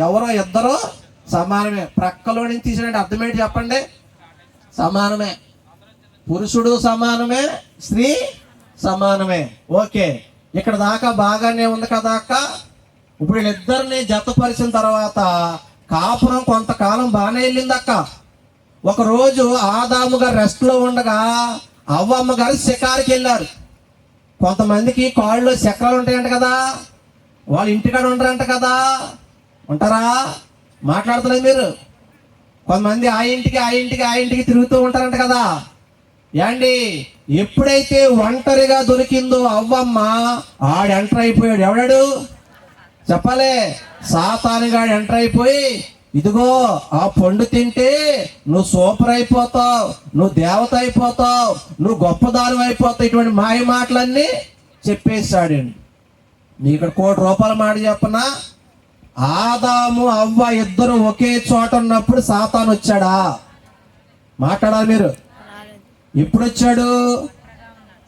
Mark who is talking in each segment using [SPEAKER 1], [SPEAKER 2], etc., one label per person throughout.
[SPEAKER 1] ఎవరో ఇద్దరు సమానమే. ప్రక్కలో నుంచి తీసినట్టు అర్థం ఏంటి చెప్పండి? సమానమే. పురుషుడు సమానమే స్త్రీ సమానమే. ఓకే. ఇక్కడ దాకా బాగానే ఉంది కదా అక్క? ఇప్పుడు వీళ్ళిద్దరిని జతపరిచిన తర్వాత కాపురం కొంతకాలం బాగానే వెళ్ళింది అక్క. ఒకరోజు ఆదాము గారు రెస్ట్లో ఉండగా అవ్వమ్మ గారు షికారుకి వెళ్ళారు. కొంతమందికి కాళ్ళు చక్రాలు ఉంటాయంట కదా? వాళ్ళు ఇంటికాడ ఉండరంట కదా? ఉంటారా? మాట్లాడతలేదు మీరు. కొంతమంది ఆ ఇంటికి ఆ ఇంటికి ఆ ఇంటికి తిరుగుతూ ఉంటారంట కదా. ఏండి ఎప్పుడైతే ఒంటరిగా దొరికిందో అవ్వమ్మ ఆడు ఎంటర్ అయిపోయాడు. ఎవడాడు? చెప్పలే. సాతానుగాడు ఎంటర్ అయిపోయి ఇదిగో ఆ పండు తింటే నువ్వు సూపర్ అయిపోతావు నువ్వు దేవత అయిపోతావు నువ్వు గొప్పదానం అయిపోతావు. ఇటువంటి మాయ మాటలన్నీ చెప్పేశాడండి. నీ ఇక్కడ కోటి రూపాయల మాట చెప్పనా? ఆదాము అవ్వ ఇద్దరు ఒకే చోట ఉన్నప్పుడు సాతాను వచ్చాడా? మాట్లాడాలి మీరు. ఎప్పుడు వచ్చాడు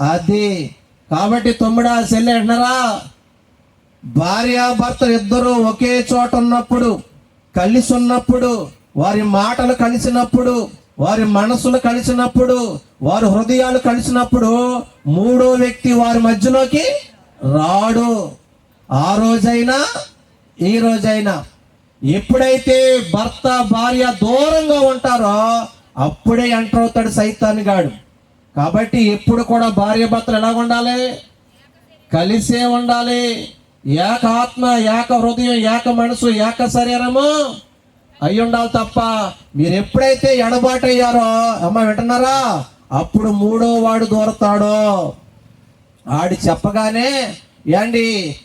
[SPEAKER 1] అది. కాబట్టి తొమ్మిడా సెల్లి అంటున్నారా? భార్యాభర్తలు ఇద్దరు ఒకే చోట ఉన్నప్పుడు కలిసి ఉన్నప్పుడు వారి మాటలు కలిసినప్పుడు వారి మనసులు కలిసినప్పుడు వారి హృదయాలు కలిసినప్పుడు మూడో వ్యక్తి వారి మధ్యలోకి రాడు. ఆ రోజైనా ఈ రోజైనా ఎప్పుడైతే భర్త భార్య దూరంగా ఉంటారో అప్పుడే ఎంటర్ అవుతాడు సైతాన్ని గాడు. కాబట్టి ఎప్పుడు కూడా భార్య భర్తలు ఎలా ఉండాలి? కలిసే ఉండాలి. ఏక ఆత్మ ఏక హృదయం ఏక మనసు ఏక శరీరము అయి ఉండాలి తప్ప మీరు ఎప్పుడైతే ఎడబాటు అయ్యారో అమ్మ వింటున్నారా? అప్పుడు మూడో వాడు దూరతాడో. ఆడి చెప్పగానే ఏండి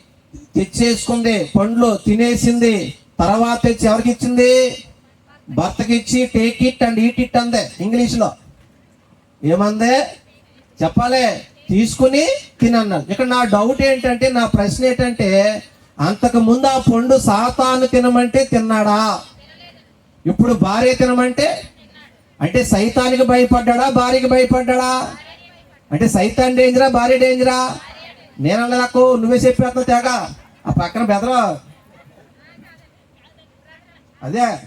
[SPEAKER 1] తెచ్చేసుకుంది పండ్లు తినేసింది తర్వాత తెచ్చి ఎవరికి ఇచ్చింది భర్తకి ఇచ్చి take it and eat it అందే ఇంగ్లీష్లో. ఏమందే? చెప్పాలి తీసుకుని తినన్నాడు. ఇక్కడ నా డౌట్ ఏంటంటే నా ప్రశ్న ఏంటంటే అంతకు ముందు ఆ పండు సాతాను తినమంటే తిన్నాడా? ఇప్పుడు భార్య తినమంటే? అంటే సైతానికి భయపడ్డా భార్యకి భయపడ్డా అంటే సైతాన్ డేంజరా భార్య డేంజరా నేనన్నా నాకు నువ్వే చెప్పేస్తున్నావు తేగ. ఆ పక్కన బెదరా. అదే.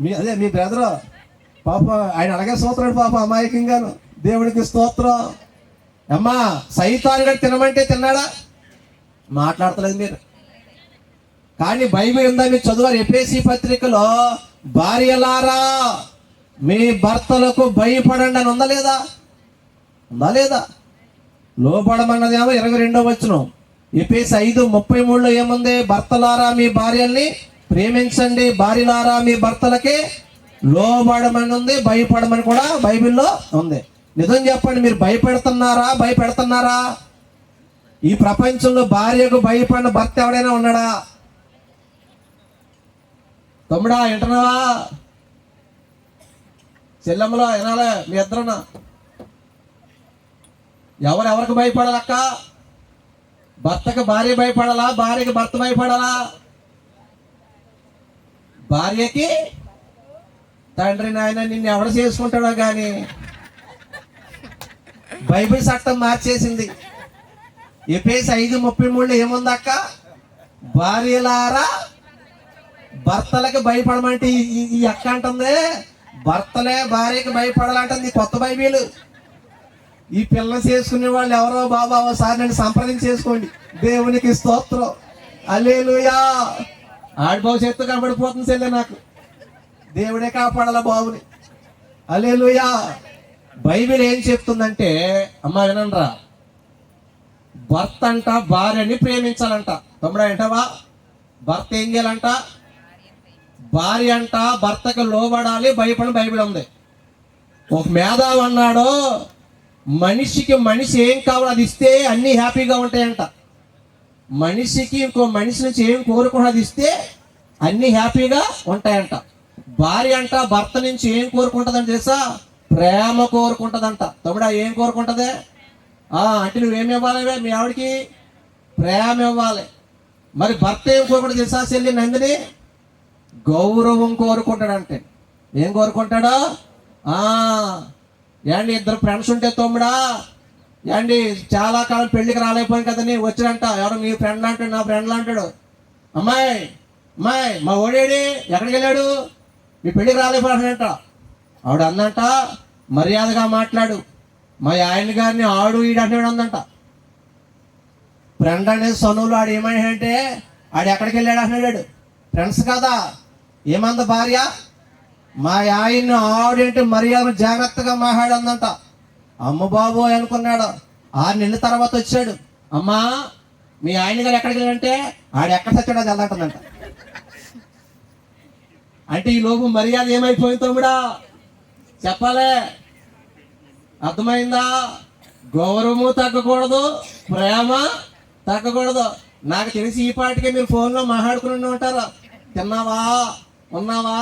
[SPEAKER 1] మీ అదే మీ బ్రదర్. పాప ఆయన అడగే స్తోత్రాడు పాప అమాయకంగాను. దేవుడికి స్తోత్రం. అమ్మా సైతానుగా తినమంటే తిన్నాడా? మాట్లాడతలేదు మీరు. కానీ బైబిల్ ఉందా మీరు చదువారు ఎపిఎస్సి పత్రికలో భార్యలారా మీ భర్తలకు భయపడండి అని ఉందా లేదా? ఉందా లేదా? లోపడమన్నదేమో ఇరవై రెండో వచ్చిన ఎపేసి ఐదు ముప్పై మూడులో ఏముంది? భర్తలారా మీ భార్యల్ని? ప్రేమించండి. భార్యలారా మీ భర్తలకి లోబడమని ఉంది భయపడమని కూడా బైబిల్లో ఉంది. నిజం చెప్పండి మీరు భయపెడుతున్నారా? భయపెడుతున్నారా? ఈ ప్రపంచంలో భార్యకు భయపడిన భర్త ఎవడైనా ఉన్నాడా? తమ్ముడా వింటున్నావా? చెల్లెమ్మలో వినాలే? మీ ఇద్దరునా ఎవరెవరికి భయపడాలక్క? భర్తకు భార్య భయపడాలా? భార్యకి భర్త భయపడాలా? భార్యకి? తండ్రి నాయన నిన్ను ఎవడ చేసుకుంటాడో కానీ బైబిల్ చట్టం మార్చేసింది. ఎపేసి ఐదు ముప్పై మూడులో ఏముందక్క? భార్యలారా భర్తలకి భయపడమంటే ఈ- అక్క అంటుంది భర్తలే భార్యకి భయపడాలంటుంది కొత్త బైబిల్. ఈ పిల్ల చేసుకునే వాళ్ళు ఎవరో బాబా ఒకసారి నన్ను సంప్రదించేసుకోండి దేవునికి స్తోత్రం. అల్లేలుయా ఆడి చేత్తో కనబడిపోతుంది సెల్లే నాకు. దేవుడే కాపాడాల బాబుని. అల్లేలుయా బైబిల్ ఏం చెప్తుందంటే అమ్మ వినండ్రా భర్త అంట భార్యని ప్రేమించాలంట. తమ్ముడు ఏంటవా భర్త ఏం చేయాలంట? భార్య అంట భర్తకు లోబడాలి భయపడి బైబిల్ ఉంది. ఒక మేధావి అన్నాడు మనిషికి మనిషి ఏం కావాలో అది ఇస్తే అన్నీ హ్యాపీగా ఉంటాయంట. మనిషికి ఇంకో మనిషి నుంచి ఏం కోరుకున్నది ఇస్తే అన్నీ హ్యాపీగా ఉంటాయంట. భార్య అంట భర్త నుంచి ఏం కోరుకుంటుందని తెలుసా? ప్రేమ కోరుకుంటుందంట. తమ్ముడా ఏం కోరుకుంటదే? ఆ, అంటే నువ్వేమి ఇవ్వాలి మీ ఆవిడకి ప్రేమ ఇవ్వాలి. మరి భర్త ఏం కోరుకుంటుంది తెలుసా చెల్లి నందిని? గౌరవం కోరుకుంటాడంటే. ఏం కోరుకుంటాడో? ఏండి ఇద్దరు ఫ్రెండ్స్ ఉంటే తమ్ముడా? ఏండి చాలా కాలం పెళ్ళికి రాలేకపోయాను కదని వచ్చినంట ఎవరు మీ ఫ్రెండ్ అంటాడు నా ఫ్రెండ్ అంటాడు. అమ్మాయి అమ్మాయి మా ఓడేడి ఎక్కడికి వెళ్ళాడు? మీ పెళ్ళికి రాలేకపోయాడంట ఆవిడ అందంట మర్యాదగా మాట్లాడు. మా ఆయన గారిని ఆడు ఈడు అంటాడు అందంట. ఫ్రెండ్ అనేది సనువులు ఆడు ఏమంటే ఆడు ఎక్కడికి వెళ్ళాడు? అంటున్నాడు. ఫ్రెండ్స్ కదా ఏమంద భార్య? మా ఆయన్ని ఆవిడేంటి మర్యాద జాగ్రత్తగా మాట్లాడందంట. అమ్మ బాబు అనుకున్నాడు. ఆరు నెలల తర్వాత వచ్చాడు. అమ్మా మీ ఆయన గారు ఎక్కడికి వెళ్ళాడంటే ఆడు ఎక్కడ చచ్చాడో అది అంటే ఈ లోపు మర్యాద ఏమైపోయింది తమ్ముడా? చెప్పాలే. అర్థమైందా? గౌరవము తగ్గకూడదు ప్రేమ తగ్గకూడదు. నాకు తెలిసి ఈ పాటికే మీరు ఫోన్లో మాట్లాడుకుని ఉంటారు. తిన్నావా? ఉన్నావా?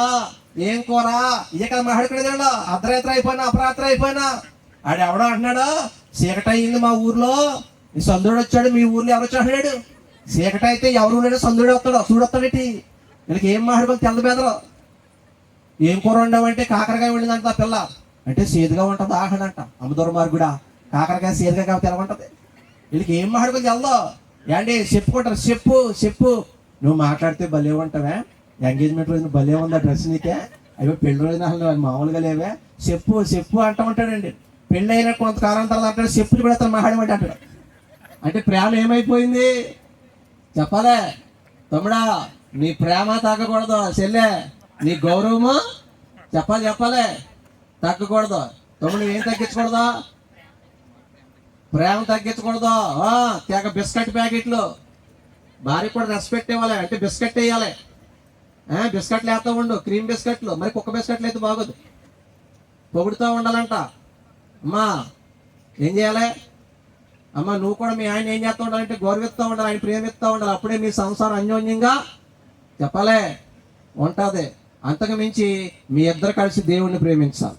[SPEAKER 1] ఏం కూర? ఇక కదా మాట్లాడుకునేది అర్ధరాత్రి అయిపోయినా అపరాత్రి అయిపోయినా? ఆడు ఎవడో అంటున్నాడు? చీకట అయింది మా ఊర్లో. నీ సందుడు వచ్చాడు మీ ఊర్లో ఎవరు వచ్చాడు చీకట అయితే ఎవరు లేడు సందుడు వస్తాడు చూడొస్తాడేటి వీళ్ళకి ఏం మాట్లాడుకొని తెల్ల బెదరు? ఏం కూర వండావంటే కాకరకాయ వండిందంట ఆ పిల్ల. అంటే సేదుగా ఉంటుంది ఆహనంట అమ్మదూర మార్గుడా కాకరకాయ సేదుగా కాబట్టి ఎలా ఉంటుంది? వీళ్ళకి ఏం మాట్లాడుకొని వెళ్దాం ఏంటి చెప్పుకుంటారు చెప్పు చెప్పు. నువ్వు మాట్లాడితే భలే ఉంటావే ఎంగేజ్మెంట్ రోజున భలే ఉందా డ్రెస్ నీకే. అయ్యో పెళ్ళి రోజున అసలు మామూలుగా లేవే. చెప్పు చెప్పు అంటూ ఉంటాడండి. పెళ్ళి అయిన కొంతకాలం తర్వాత అంటాడు చెప్పులు కూడా అతను మాట్లాడమంటే అంటాడు. అంటే ప్రేమ ఏమైపోయింది? చెప్పాలే. తమ్ముడా నీ ప్రేమ తగ్గకూడదు. చెల్లె నీ గౌరవము చెప్పాలి చెప్పాలి. తగ్గకూడదు. తమ్ముడు ఏం తగ్గించకూడదు? ప్రేమ తగ్గించకూడదు. ఆ, తెగ బిస్కెట్ ప్యాకెట్లు. భార్య కూడా రెస్పెక్ట్ ఇవ్వాలి అంటే బిస్కెట్ వేయాలి బిస్కెట్లు వేస్తూ ఉండు. క్రీమ్ బిస్కెట్లు. మరి కుక్క బిస్కెట్లు అయితే బాగోదు. పొగుడుతూ ఉండాలంట. అమ్మా ఏం చేయాలి? అమ్మ నువ్వు కూడా మీ ఆయన ఏం చేస్తూ ఉండాలంటే గౌరవిస్తూ ఉండాలి ఆయన ప్రేమిస్తూ ఉండాలి. అప్పుడే మీ సంసారం అన్యోన్యంగా చెప్పాలే. ఉంటుంది. అంతకు మించి మీ ఇద్దరు కలిసి దేవుణ్ణి ప్రేమించాలి.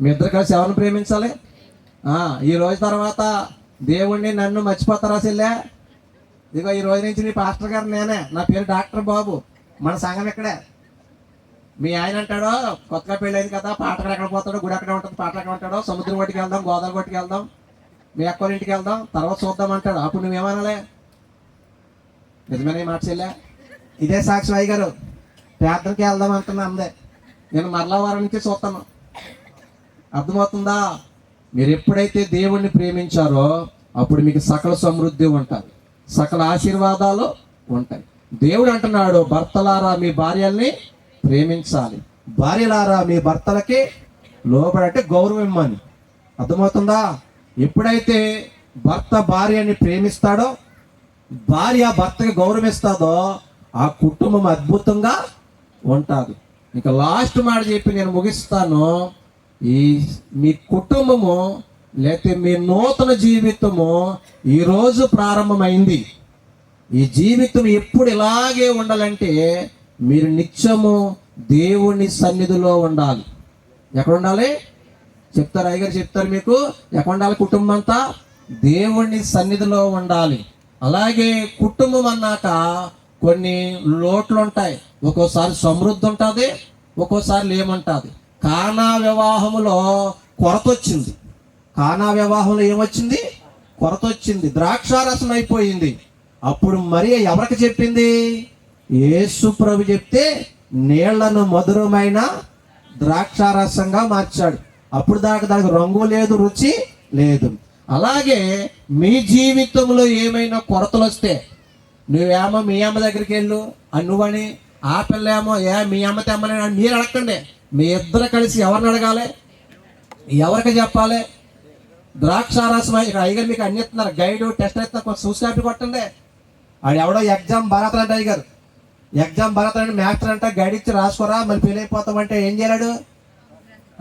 [SPEAKER 1] మీ ఇద్దరు కలిసి ఎవరిని ప్రేమించాలి? ఈ రోజు తర్వాత దేవుణ్ణి నన్ను మర్చిపోతారా చెల్లె? ఇదిగో ఈ రోజు నుంచి నీ పాస్టర్ గారు నేనే. నా పేరు డాక్టర్ బాబు. మన సంఘం ఇక్కడే. మీ ఆయన అంటాడో కొత్తగా పెళ్ళైంది కదా పాటలు ఎక్కడ పోతాడో గుడి అక్కడ ఉంటుంది పాటలు ఎక్కడ ఉంటాడో సముద్రం కొట్టుకు వెళ్దాం గోదావరి కొట్టుకు వెళ్దాం మీ అక్క ఇంటికి వెళ్దాం తర్వాత చూద్దాం అంటాడు. అప్పుడు నువ్వేమనాలే? నిజమైన మాట చెల్లే? ఇదే సాక్షి రాయ్ గారు. ప్రార్థనకి వెళ్దాం అంటున్నా అందే. నేను మరలా వారం నుంచి చూస్తాను. అర్థమవుతుందా? మీరు ఎప్పుడైతే దేవుణ్ణి ప్రేమించారో అప్పుడు మీకు సకల సమృద్ధి ఉంటుంది సకల ఆశీర్వాదాలు ఉంటాయి. దేవుడు అంటున్నాడు భర్తలారా మీ భార్యల్ని ప్రేమించాలి. భార్యలారా మీ భర్తలకి లోబడంటే గౌరవం ఇమ్మని. అర్థమవుతుందా? ఎప్పుడైతే భర్త భార్యని ప్రేమిస్తాడో భార్య భర్తకి గౌరవిస్తాదో ఆ కుటుంబం అద్భుతంగా ఉంటుంది. ఇక లాస్ట్ మాట చెప్పి నేను ముగిస్తాను. ఈ మీ కుటుంబము లేకపోతే మీ నూతన జీవితము ఈరోజు ప్రారంభమైంది. ఈ జీవితం ఎప్పుడు ఇలాగే ఉండాలంటే మీరు నిత్యము దేవుని సన్నిధిలో ఉండాలి. ఎక్కడ ఉండాలి? చెప్తారు? అయ్యగారు చెప్తారు మీకు. ఎక్కడ ఉండాలి కుటుంబం అంతా? దేవుని సన్నిధిలో ఉండాలి. అలాగే కుటుంబం అన్నాక కొన్ని లోట్లు ఉంటాయి. ఒక్కోసారి సమృద్ధి ఉంటుంది ఒక్కోసారి లేమంటుంది. కానా వివాహములో కొరత వచ్చింది. కానా వివాహంలో ఏమొచ్చింది? కొరత వచ్చింది. ద్రాక్షారసం అయిపోయింది. అప్పుడు మరియ ఎవరికి చెప్పింది? యేసు ప్రభు చెప్తే నీళ్ళను మధురమైన ద్రాక్షారసంగా మార్చాడు. అప్పుడు దాకా దానికి రంగు లేదు రుచి లేదు. అలాగే మీ జీవితంలో ఏమైనా కొరతలు వస్తే నువ్వేమో మీ అమ్మ దగ్గరికి వెళ్ళు అనువని ఆ పిల్ల ఏమో ఏ మీ అమ్మ తెమ్మని మీరు అడగండి మీ ఇద్దరు కలిసి ఎవరిని అడగాలి? ఎవరికి చెప్పాలి? ద్రాక్షారసం ఇక్కడ అయ్యగారు మీకు అన్ని ఇస్తున్నారు. గైడ్ టెస్ట్ ఇస్తున్నారు. కొంచెం చూసి కాపీ కొట్టండి. ఆడు ఎవడో ఎగ్జామ్ భారత్ అంటే అయ్యగారు. ఎగ్జామ్ భారత్ అంటే మ్యాథ్స్ అంటే గైడ్ ఇచ్చి రాసుకోరా మళ్ళీ ఫెయిల్ అయిపోతామంటే ఏం చేయలేడు?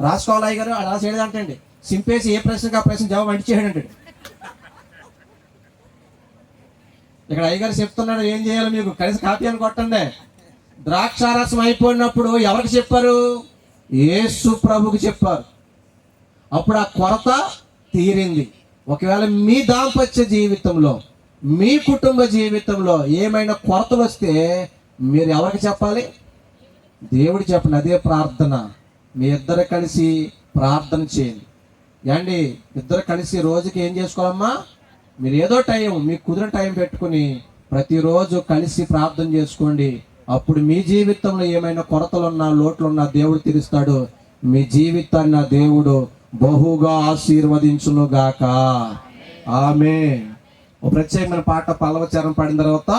[SPEAKER 1] రాసుకోవాలి అయ్యగారు? ఆడు రాసేది అంటే సింపేసి ఏ ప్రశ్నకి ఆ ప్రశ్న జవాబు అంటించేయడు చేయడండి ఇక్కడ అయ్యగారు చెప్తున్నాడు ఏం చేయాలి మీకు? కలిసి కాపీ అని కొట్టండి. ద్రాక్షారసం అయిపోయినప్పుడు ఎవరికి చెప్పారు? యేసు ప్రభుకి చెప్పారు. అప్పుడు ఆ కొరత తీరింది. ఒకవేళ మీ దాంపత్య జీవితంలో మీ కుటుంబ జీవితంలో ఏమైనా కొరతలు వస్తే మీరు ఎవరికి చెప్పాలి? దేవుడు చెప్పండి అదే ప్రార్థన. మీ ఇద్దరు కలిసి ప్రార్థన చేయండి. ఏండి ఇద్దరు కలిసి రోజుకి ఏం చేసుకోవాలమ్మా? మీరు ఏదో టైం మీకు కుదిరిన టైం పెట్టుకుని ప్రతిరోజు కలిసి ప్రార్థన చేసుకోండి. అప్పుడు మీ జీవితంలో ఏమైనా కొరతలున్నా లోట్లున్నా దేవుడు తీరుస్తాడు. మీ జీవితాన్ని దేవుడు బహుగా ఆశీర్వదించునుగాక. ఆమె ప్రత్యేకమైన పాట పల్లవచారం పాడిన తర్వాత